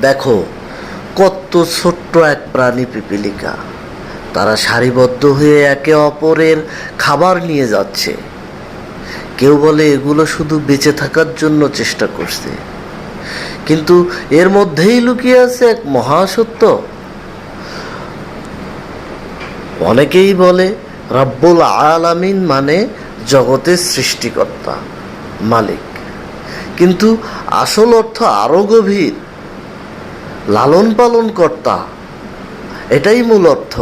দেখো, কত ছোট্ট এক প্রাণী পিপিলিকা। তারা সারিবদ্ধ হয়ে একে অপরের খাবার নিয়ে যাচ্ছে। কেউ বলে এগুলো শুধু বেঁচে থাকার জন্য চেষ্টা করছে। কিন্তু এর মধ্যেই লুকিয়ে আছে এক মহাসত্য। অনেকেই বলে, রব্বুল আলামিন মানে জগতের সৃষ্টিকর্তা, মালিক। কিন্তু আসল অর্থ আরও গভীর। লালন পালন কর্তা এটাই মূল অর্থ।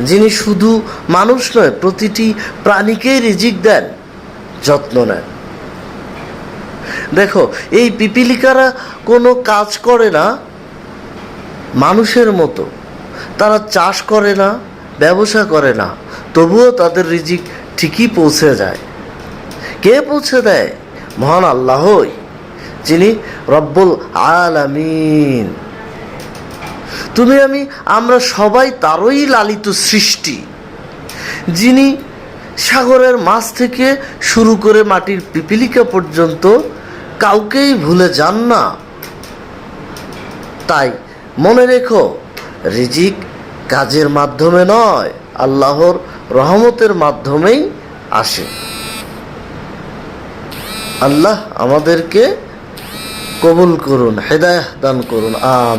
যিনি শুধু মানুষ নয়, প্রতিটি প্রাণীকেই রিজিক দেন, যত্ন নেন। দেখো, এই পিপিলিকারা কোনো কাজ করে না, মানুষের মতো। তারা চাষ করে না, ব্যবসা করে না, তবুও তাদের রিজিক ঠিকই পৌঁছে যায়। কে পৌঁছে দেয়? মহান আল্লাহই। যিনি রব্বুল আলামিন। তুমি আমি, আমরা সবাই তারই লালিত সৃষ্টি। যিনি সাগরের মাছ থেকে শুরু করে মাটির পিপিলিকা পর্যন্ত কাউকেই ভুলে যান না। তাই মনে রেখো, রিজিক কাজের মাধ্যমে নয়, আল্লাহর রহমতের মাধ্যমেই আসে। আল্লাহ আমাদেরকে কবুল করুন হেদায়াহ দান করুন আম